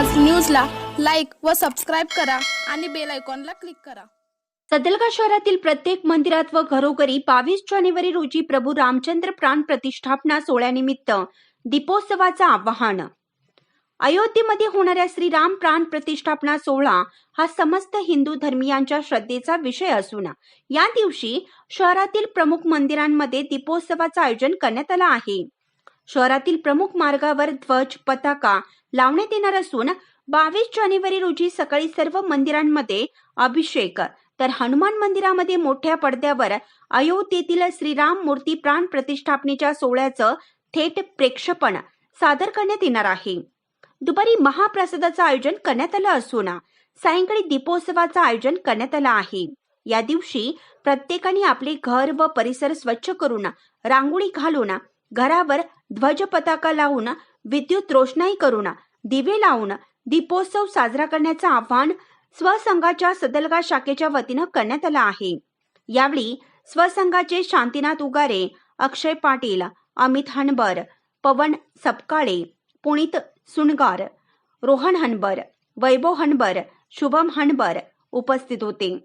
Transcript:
व सबस्क्राईब करा आणि बेल आयकॉनला क्लिक करा. सदलगा शहरातील प्रत्येक मंदिरात व घरोघरी बावीस जानेवारी रोजी प्रभू रामचंद्र प्राण प्रतिष्ठापना सोहळ्यानिमित्त दीपोत्सवाचं आवाहन. अयोध्येमध्ये होणाऱ्या श्रीराम प्राण प्रतिष्ठापना सोहळा हा समस्त हिंदू धर्मियांच्या श्रद्धेचा विषय असून या दिवशी शहरातील प्रमुख मंदिरांमध्ये दीपोत्सवाचं आयोजन करण्यात आलं आहे. शहरातील प्रमुख मार्गावर ध्वज पताका लावण्यात येणार असून बावीस जानेवारी रोजी सकाळी सर्व मंदिरांमध्ये अभिषेक. तर हनुमान मंदिरामध्ये मोठ्या पडद्यावर अयोध्येतील श्रीराम मूर्ती प्राण प्रतिष्ठापनेच्या सोहळ्याचं थेट प्रेक्षपण सादर करण्यात येणार आहे. दुपारी महाप्रसादाचं आयोजन करण्यात आलं असून सायंकाळी दीपोत्सवाचं आयोजन करण्यात आलं आहे. या दिवशी प्रत्येकाने आपले घर व परिसर स्वच्छ करून रांगोळी घालून घरावर ध्वज पताका लावून विद्युत रोषणाई करून दिवे लावून दीपोत्सव साजरा करण्याचं आव्हान स्वसंघाच्या सदलगा शाखेच्या वतीनं करण्यात आलं आहे. यावेळी स्वसंघाचे शांतीनाथ उगारे अक्षय पाटील अमित हनबर पवन सपकाळे पुणित सुणगार रोहन हनबर वैभव हनबर शुभम हनबर उपस्थित होते.